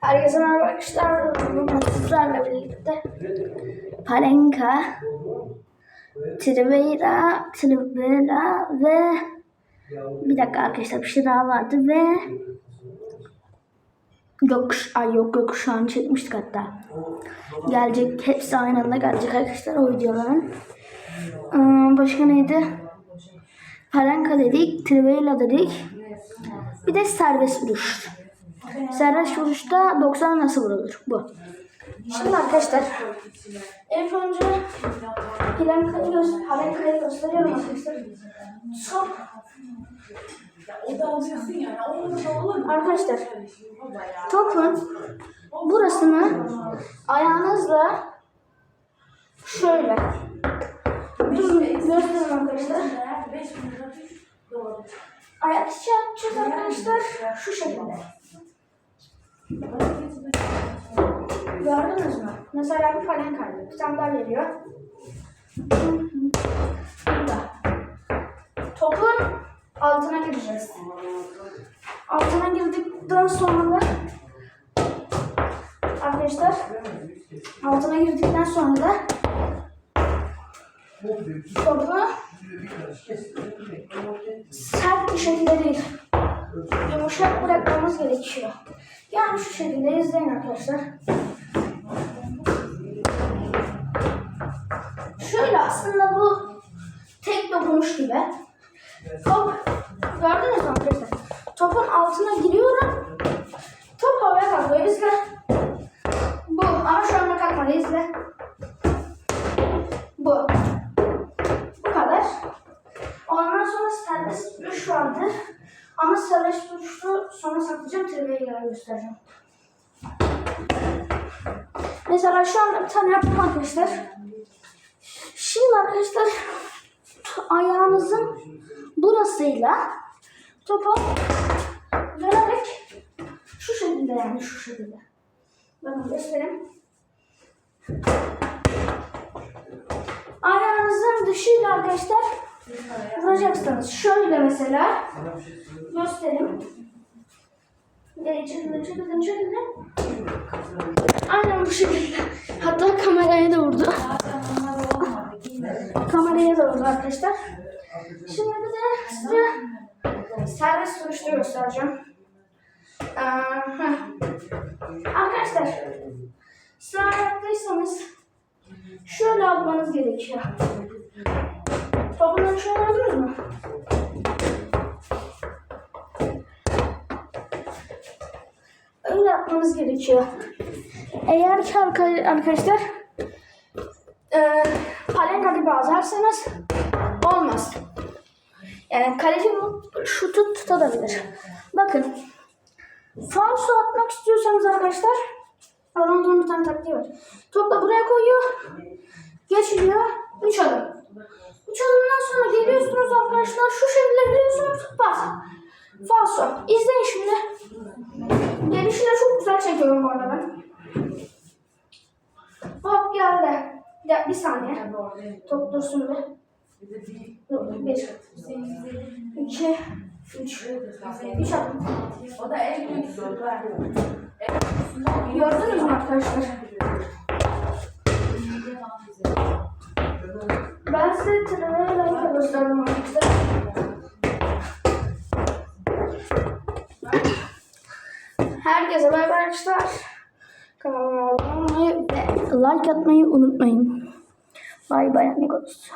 Herkese merhaba arkadaşlar. Bugün sizlerle birlikte Palenka, Trivela, Trivela ve bir dakika arkadaşlar bir şey daha vardı ve Gökkuş, ay yok gökkuşağını çekmiştik hatta. Gelecek, hepsi aynı anda gelecek arkadaşlar o videoların. Ee, başka neydi? Palenka dedik, Trivela dedik. Bir de serbest vuruş. Serbest vuruşta 90 nasıl vurulur? Bu. Şimdi arkadaşlar ilk önce Palenka'yı gö Palenka'yı gösteriyorum arkadaşlar. Top. Arkadaşlar topun burasını ayağınızla şöyle Dur, göstereyim arkadaşlar. Ayak içi arkadaşlar. Şu şekilde. Gördünüz mü? Mesela bir falan kaydı. Bir tane daha geliyor. Burada. Topun altına gireceğiz. Altına girdikten sonra da arkadaşlar altına girdikten sonra da topu sert bir şekilde değil yumuşak bırakmamız gerekiyor. Yani şu şekilde izleyin arkadaşlar. Şöyle aslında bu tek dokunuş gibi. Top gördünüz mü arkadaşlar? Topun altına giriyorum. Ama serbest duruşu sonra saklayacağım. Tribe'ye göre göstereceğim. Mesela şu anda bir tane yaptım arkadaşlar. Şimdi arkadaşlar ayağınızın burasıyla topa dönerek şu şekilde yani şu şekilde. Bakın göstereyim. Ayağınızın dışıyla arkadaşlar vuracaksınız. Şöyle mesela göstereyim. Geri çekilin, çekilin, çekilin. Aynen bu şekilde. Hatta kameraya da vurdu. kameraya da vurdu arkadaşlar. Şimdi bir de size serbest vuruşta göstereceğim. Ee, arkadaşlar sağ ayaktaysanız şöyle almanız gerekiyor. Topundan şöyle gördünüz mü? Öyle yapmamız gerekiyor. Eğer ki arka- arkadaşlar e, palenka gibi azarsanız olmaz. Yani kaleci bu şutu tutabilir. Bakın. Falso atmak istiyorsanız arkadaşlar Ronaldo'nun bir tane taktiği var. Topla buraya koyuyor. Geçiliyor. Arkadaşlar. Şu şekilde geliyorsunuz. Pas. Falso. İzleyin şimdi. Gelişine çok güzel çekiyorum bu arada ben. Hop geldi. Ya, bir saniye. Top dursun bir. Dur, bir. İki. Üç. Üç adım. O da en büyük. Gördünüz mü arkadaşlar? Ben size tırnağı gösterdim arkadaşlar. Herkese bay arkadaşlar. Kanalıma abone olmayı ve like atmayı unutmayın. Bay bay amigos.